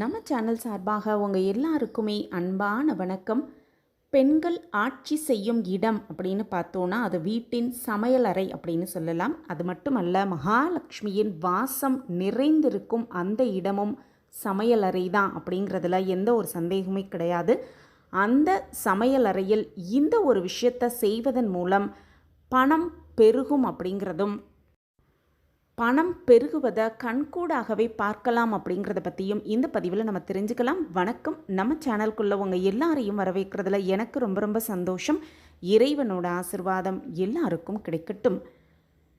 நம்ம சேனல் சார்பாக உங்கள் எல்லாருக்குமே அன்பான வணக்கம். பெண்கள் ஆட்சி செய்யும் இடம் அப்படின்னு பார்த்தோன்னா அது வீட்டின் சமையலறை அப்படின்னு சொல்லலாம். அது மட்டுமல்ல மகாலட்சுமியின் வாசம் நிறைந்திருக்கும் அந்த இடமும் சமையலறை தான் அப்படிங்கிறதுல எந்த ஒரு சந்தேகமே கிடையாது. அந்த சமையலறையில் இந்த ஒரு விஷயத்தை செய்வதன் மூலம் பணம் பெருகும் அப்படிங்கிறதும் பணம் பெருகுவதை கண்கூடாகவே பார்க்கலாம் அப்படிங்கிறத பற்றியும் இந்த பதிவில் நம்ம தெரிஞ்சுக்கலாம். வணக்கம். நம்ம சேனலுக்குள்ள உங்கள் எல்லாரையும் வரவேற்கிறதுல எனக்கு ரொம்ப ரொம்ப சந்தோஷம். இறைவனோட ஆசிர்வாதம் எல்லாருக்கும் கிடைக்கட்டும்.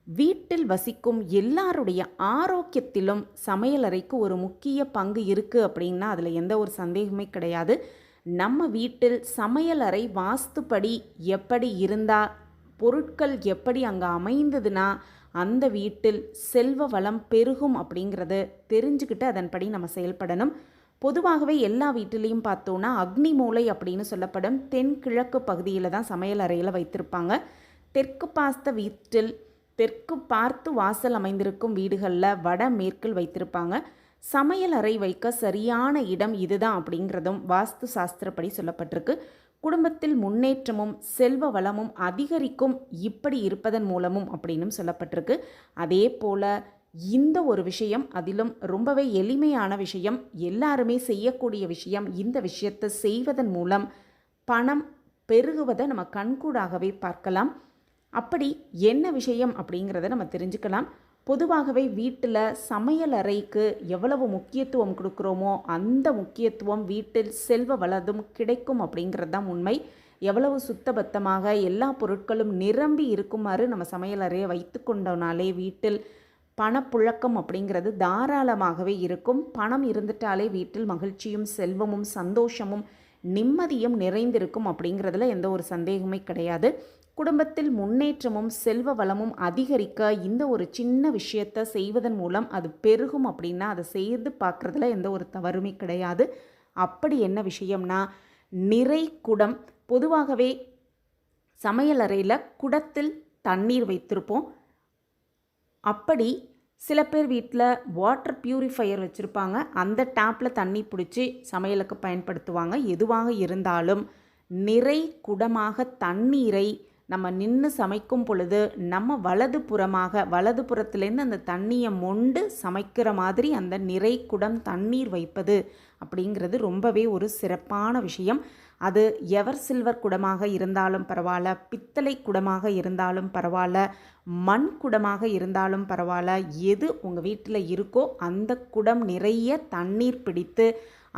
வீட்டில் வசிக்கும் எல்லாருடைய ஆரோக்கியத்திலும் சமையலறைக்கு ஒரு முக்கிய பங்கு இருக்குது அப்படின்னா அதில் எந்த ஒரு சந்தேகமே கிடையாது. நம்ம வீட்டில் சமையலறை வாஸ்துப்படி எப்படி இருந்தால் பொருட்கள் எப்படி அங்கே அமைந்ததுன்னா அந்த வீட்டில் செல்வ வளம் பெருகும் அப்படிங்கிறத தெரிஞ்சுக்கிட்டு அதன்படி நம்ம செயல்படணும். பொதுவாகவே எல்லா வீட்டிலையும் பார்த்தோன்னா அக்னி மூலை அப்படின்னு சொல்லப்படும் தென்கிழக்கு பகுதியில் தான் சமையல் அறையில் வைத்திருப்பாங்க. தெற்கு பாஸ்த வீட்டில் தெற்கு பார்த்து வாசல் அமைந்திருக்கும் வீடுகளில் வட மேற்கில் வைத்திருப்பாங்க. சமையல் அறை வைக்க சரியான இடம் இதுதான் அப்படிங்கிறதும் வாஸ்து சாஸ்திரப்படி சொல்லப்பட்டிருக்கு. குடும்பத்தில் முன்னேற்றமும் செல்வ வளமும் அதிகரிக்கும் இப்படி இருப்பதன் மூலமும் அப்படின்னும் சொல்லப்பட்டிருக்கு. அதே போல் இந்த ஒரு விஷயம் அதிலும் ரொம்பவே எளிமையான விஷயம் எல்லாருமே செய்யக்கூடிய விஷயம் இந்த விஷயத்தை செய்வதன் மூலம் பணம் பெருகுவதை நம்ம கண்கூடாகவே பார்க்கலாம். அப்படி என்ன விஷயம் அப்படிங்கிறத நம்ம தெரிஞ்சுக்கலாம். பொதுவாகவே வீட்டில் சமையல் அறைக்கு எவ்வளவு முக்கியத்துவம் கொடுக்குறோமோ அந்த முக்கியத்துவம் வீட்டில் செல்வ வளதும் கிடைக்கும் அப்படிங்கிறது தான் உண்மை. எவ்வளவு சுத்தபத்தமாக எல்லா பொருட்களும் நிரம்பி இருக்குமாறு நம்ம சமையல் அறையை வைத்து கொண்டோனாலே வீட்டில் பணப்புழக்கம் அப்படிங்கிறது தாராளமாகவே இருக்கும். பணம் இருந்துட்டாலே வீட்டில் மகிழ்ச்சியும் செல்வமும் சந்தோஷமும் நிம்மதியும் நிறைந்திருக்கும் அப்படிங்கிறதுல எந்த ஒரு சந்தேகமே கிடையாது. குடும்பத்தில் முன்னேற்றமும் செல்வ வளமும் அதிகரிக்க இந்த ஒரு சின்ன விஷயத்தை செய்வதன் மூலம் அது பெருகும் அப்படின்னா அதை செய்து பார்க்குறதுல எந்த ஒரு தவறுமே கிடையாது. அப்படி என்ன விஷயம்னா நிறை குடம் பொதுவாகவே சமையலறையில் குடத்தில் தண்ணீர் வைத்திருப்போம். அப்படி சில பேர் வீட்டில் வாட்டர் பியூரிஃபையர் வச்சுருப்பாங்க. அந்த டேப்பில் தண்ணி பிடிச்சி சமையலுக்கு பயன்படுத்துவாங்க. எதுவாக இருந்தாலும் நிறை குடமாக தண்ணீரை நம்ம நின்று சமைக்கும் பொழுது நம்ம வலது புறமாக வலது புறத்துலேருந்து அந்த தண்ணியை மொண்டு சமைக்கிற மாதிரி அந்த நிறை குடம் தண்ணீர் வைப்பது அப்படிங்கிறது ரொம்பவே ஒரு சிறப்பான விஷயம். அது எவர் சில்வர் குடமாக இருந்தாலும் பரவாயில்ல பித்தளை குடமாக இருந்தாலும் பரவாயில்ல மண் குடமாக இருந்தாலும் பரவாயில்ல எது உங்கள் வீட்டில் இருக்கோ அந்த குடம் நிறைய தண்ணீர் பிடித்து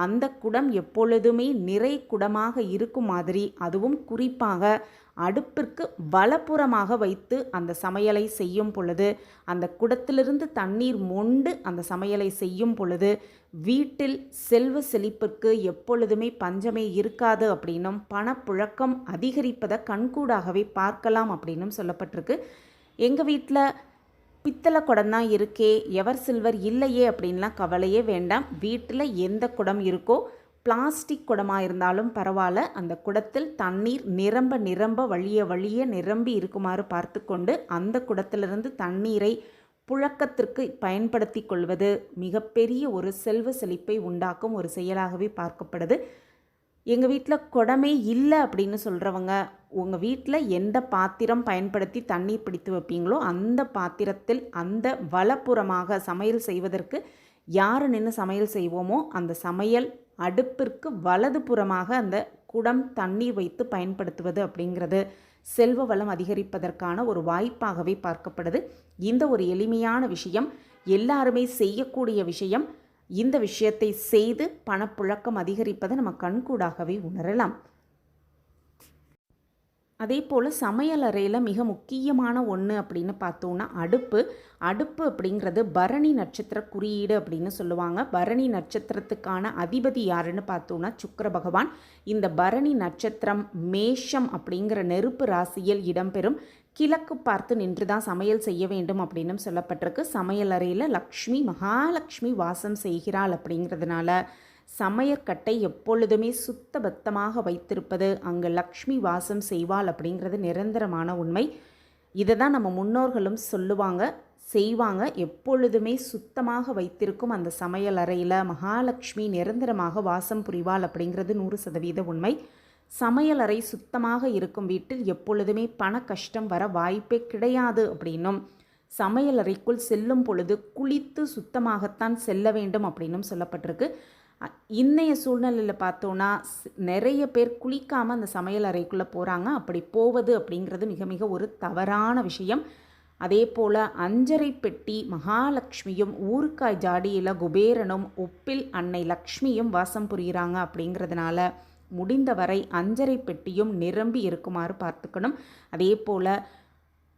அந்த குடம் எப்பொழுதுமே நிறை குடமாக இருக்கும் மாதிரி. அதுவும் குறிப்பாக அடுப்பிற்கு வலப்புறமாக வைத்து அந்த சமையலை செய்யும் பொழுது அந்த குடத்திலிருந்து தண்ணீர் மொண்டு அந்த சமையலை செய்யும் பொழுது வீட்டில் செல்வ செழிப்பிற்கு எப்பொழுதுமே பஞ்சமே இருக்காது அப்படின்னும் பணப்புழக்கம் அதிகரிப்பதை கண்கூடாகவே பார்க்கலாம் அப்படின்னும் சொல்லப்பட்டிருக்கு. எங்கள் வீட்டில் பித்தளை குடம் தான் இருக்கே எவர் சில்வர் இல்லையே அப்படின்லாம் கவலையே வேண்டாம். வீட்டில் எந்த குடம் இருக்கோ பிளாஸ்டிக் குடமாக இருந்தாலும் பரவாயில்ல. அந்த குடத்தில் தண்ணீர் நிரம்ப நிரம்ப வழிய வழிய நிரம்பி இருக்குமாறு பார்த்து கொண்டு அந்த குடத்திலிருந்து தண்ணீரை புழக்கத்திற்கு பயன்படுத்தி கொள்வது மிகப்பெரிய ஒரு செல்வ செழிப்பை உண்டாக்கும் ஒரு செயலாகவே பார்க்கப்படுது. எங்கள் வீட்டில் குடமே இல்லை அப்படின்னு சொல்கிறவங்க உங்கள் வீட்டில் எந்த பாத்திரம் பயன்படுத்தி தண்ணீர் பிடித்து வைப்பீங்களோ அந்த பாத்திரத்தில் அந்த வலப்புறமாக சமையல் செய்வதற்கு யார் நின்று சமையல் செய்வோமோ அந்த சமையல் அடுப்பிற்கு வலது புறமாக அந்த குடம் தண்ணீர் வைத்து பயன்படுத்துவது அப்படிங்கிறது செல்வ வளம் அதிகரிப்பதற்கான ஒரு வாய்ப்பாகவே பார்க்கப்படுது. இந்த ஒரு எளிமையான விஷயம் எல்லாருமே செய்யக்கூடிய விஷயம் இந்த விஷயத்தை செய்து பணப்புழக்கம் அதிகரிப்பதை நம்ம கண்கூடாகவே உணரலாம். அதே போல் சமையல் அறையில் மிக முக்கியமான ஒன்று அப்படின்னு பார்த்தோன்னா அடுப்பு. அடுப்பு அப்படிங்கிறது பரணி நட்சத்திர குறியீடு அப்படின்னு சொல்லுவாங்க. பரணி நட்சத்திரத்துக்கான அதிபதி யாருன்னு பார்த்தோன்னா சுக்கர பகவான். இந்த பரணி நட்சத்திரம் மேஷம் அப்படிங்கிற நெருப்பு ராசியில் இடம்பெறும். கிழக்கு பார்த்து நின்று தான் சமையல் செய்ய வேண்டும் அப்படின்னும் சொல்லப்பட்டிருக்கு. சமையல் அறையில் லக்ஷ்மி மகாலட்சுமி வாசம் செய்கிறாள் அப்படிங்கிறதுனால சமையற்கட்டை எப்பொழுதுமே சுத்தபத்தமாக வைத்திருப்பது அங்கு லக்ஷ்மி வாசம் செய்வாள் அப்படிங்கிறது நிரந்தரமான உண்மை. இதை தான் நம்ம முன்னோர்களும் சொல்லுவாங்க செய்வாங்க. எப்பொழுதுமே சுத்தமாக வைத்திருக்கும் அந்த சமையல் அறையில் மகாலட்சுமி நிரந்தரமாக வாசம் புரிவாள் அப்படிங்கிறது நூறு சதவீத உண்மை. சமையலறை சுத்தமாக இருக்கும் வீட்டில் எப்பொழுதுமே பண கஷ்டம் வர வாய்ப்பே கிடையாது அப்படின்னும். சமையலறைக்குள் செல்லும் பொழுது குளித்து சுத்தமாகத்தான் செல்ல வேண்டும் அப்படின்னும் சொல்லப்பட்டிருக்கு. இன்றைய சூழ்நிலையில் பார்த்தோன்னா நிறைய பேர் குளிக்காமல் அந்த சமையல் அறைக்குள்ளே போகிறாங்க அப்படி போவது அப்படிங்கிறது மிக மிக ஒரு தவறான விஷயம். அதே போல் அஞ்சரை பெட்டி மகாலட்சுமியும் ஊருக்காய் ஜாடியில் குபேரனும் உப்பில் அன்னை லக்ஷ்மியும் வாசம் புரிகிறாங்க அப்படிங்கிறதுனால முடிந்தவரை அஞ்சரை பெட்டியும் நிரம்பி இருக்குமாறு பார்த்துக்கணும். அதே போல்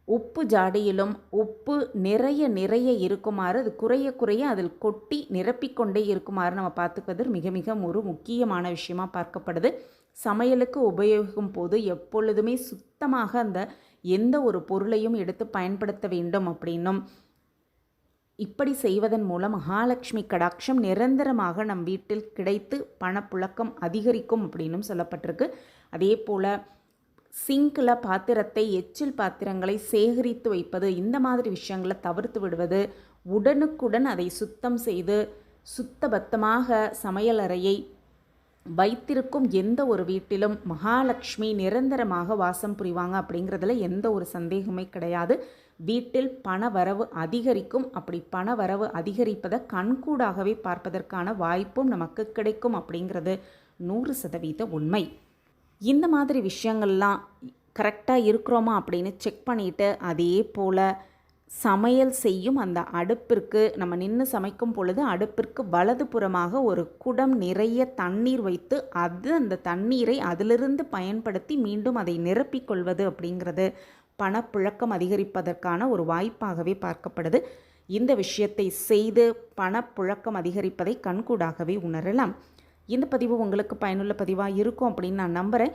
உப்பு ஜாடியிலும் உப்பு நிறைய நிறைய இருக்குமாறு அது குறைய குறைய அதில் கொட்டி நிரப்பிக்கொண்டே இருக்குமாறு நம்ம பார்த்துக்குவது மிக மிக ஒரு முக்கியமான விஷயமாக பார்க்கப்படுது. சமையலுக்கு உபயோகிக்கும் போது எப்பொழுதுமே சுத்தமாக அந்த எந்த ஒரு பொருளையும் எடுத்து பயன்படுத்த வேண்டும் அப்படின்னும் இப்படி செய்வதன் மூலம் மகாலட்சுமி கடாட்சம் நிரந்தரமாக நம் வீட்டில் கிடைத்து பணப்புழக்கம் அதிகரிக்கும் அப்படின்னும் சொல்லப்பட்டிருக்கு. அதே போல் சிங்கில் பாத்திரத்தை எச்சில் பாத்திரங்களை சேகரித்து வைப்பது இந்த மாதிரி விஷயங்களை தவிர்த்து விடுவது உடனுக்குடன் அதை சுத்தம் செய்து சுத்தபத்தமாக சமையலறையை வைத்திருக்கும் எந்த ஒரு வீட்டிலும் மகாலட்சுமி நிரந்தரமாக வாசம் புரிவாங்க அப்படிங்கிறதுல எந்த ஒரு சந்தேகமே கிடையாது. வீட்டில் பண வரவு அதிகரிக்கும். அப்படி பண வரவு அதிகரிப்பதை கண்கூடாகவே பார்ப்பதற்கான வாய்ப்பும் நமக்கு கிடைக்கும் அப்படிங்கிறது நூறு சதவீத உண்மை. இந்த மாதிரி விஷயங்கள்லாம் கரெக்டாக இருக்கிறோமா அப்படின்னு செக் பண்ணிவிட்டு அதே போல் சமையல் செய்யும் அந்த அடுப்பிற்கு நம்ம நின்று சமைக்கும் பொழுது அடுப்பிற்கு வலது புறமாக ஒரு குடம் நிறைய தண்ணீர் வைத்து அது அந்த தண்ணீரை அதிலிருந்து பயன்படுத்தி மீண்டும் அதை நிரப்பிக் கொள்வது அப்படிங்கிறது பணப்புழக்கம் அதிகரிப்பதற்கான ஒரு வாய்ப்பாகவே பார்க்கப்படுது. இந்த விஷயத்தை செய்து பணப்புழக்கம் அதிகரிப்பதை கண்கூடாகவே உணரலாம். இந்த பதிவு உங்களுக்கு பயனுள்ள பதிவாக இருக்கும் அப்படின்னு நான் நம்புகிறேன்